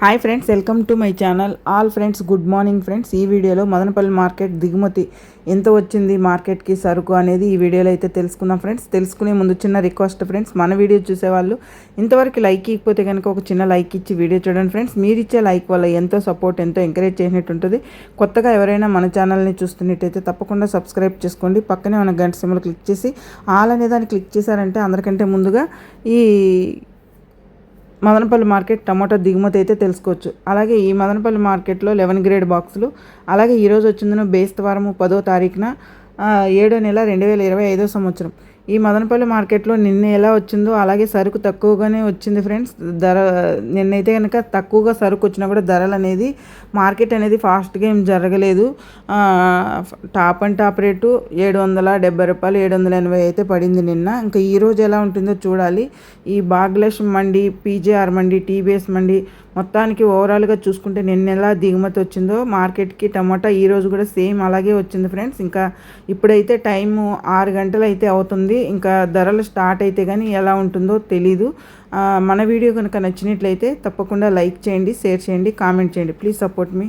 Hi friends welcome to my channel. All friends good morning friends. ఈ వీడియోలో Madanapalle market దిగుమతి ఎంత వచ్చింది మార్కెట్కి సరుకు అనేది ఈ వీడియోలో అయితే తెలుసుకుందాం ఫ్రెండ్స్. తెలుసుకునే ముందు చిన్న రిక్వెస్ట్ ఫ్రెండ్స్ మన వీడియో చూసేవాళ్ళు ఇంతవరకు లైక్ ఇకపోతే కనుక ఒక చిన్న లైక్ ఇచ్చి వీడియో చూడండి ఫ్రెండ్స్. మీరు ఇచ్చే లైక్ వల్ల ఎంతో సపోర్ట్ ఎంతో ఎంకరేజ్ చేసినట్టు ఉంటుంది. కొత్తగా ఎవరైనా మన ఛానల్ని చూస్తున్నట్టయితే తప్పకుండా సబ్స్క్రైబ్ చేసుకోండి. పక్కనే మన గంట సిమ్లు క్లిక్ చేసి ఆల్ అనే దాన్ని క్లిక్ చేశారంటే అందరికంటే ముందుగా ఈ మదనపల్లి మార్కెట్ టమాటా దిగుమతి అయితే తెలుసుకోవచ్చు. అలాగే ఈ మదనపల్లి మార్కెట్లో లెవెన్ గ్రేడ్ బాక్సులు. అలాగే ఈరోజు వచ్చిందిన బేస్తవారము పదో తారీఖున ఏడో నెల రెండు వేల ఇరవై ఐదో సంవత్సరం. ఈ మదనపల్లి మార్కెట్లో నిన్న ఎలా వచ్చిందో అలాగే సరుకు తక్కువగానే వచ్చింది ఫ్రెండ్స్. ధర నిన్నైతే కనుక తక్కువగా సరుకు వచ్చినా కూడా ధరలు అనేది మార్కెట్ అనేది ఫాస్ట్గా ఏం జరగలేదు. టాప్ అండ్ టాప్ రేటు ఏడు వందల డెబ్బై రూపాయలు ఏడు వందల ఎనభై అయితే పడింది నిన్న. ఇంకా ఈరోజు ఎలా ఉంటుందో చూడాలి. ఈ బాగ్లేష్ మండి పీజేఆర్ మండి టీబీఎస్ మండి మొత్తానికి ఓవరాల్గా చూసుకుంటే నిన్న ఎలా దిగుమతి వచ్చిందో మార్కెట్కి టమాటా ఈరోజు కూడా సేమ్ అలాగే వచ్చింది ఫ్రెండ్స్. ఇంకా ఇప్పుడైతే టైము ఆరు గంటలు అయితే అవుతుంది. ఇంకా ధరలు స్టార్ట్ అయితే కానీ ఎలా ఉంటుందో తెలీదు. మన వీడియో కనుక నచ్చినట్లయితే తప్పకుండా లైక్ చేయండి షేర్ చేయండి కామెంట్ చేయండి. Please support me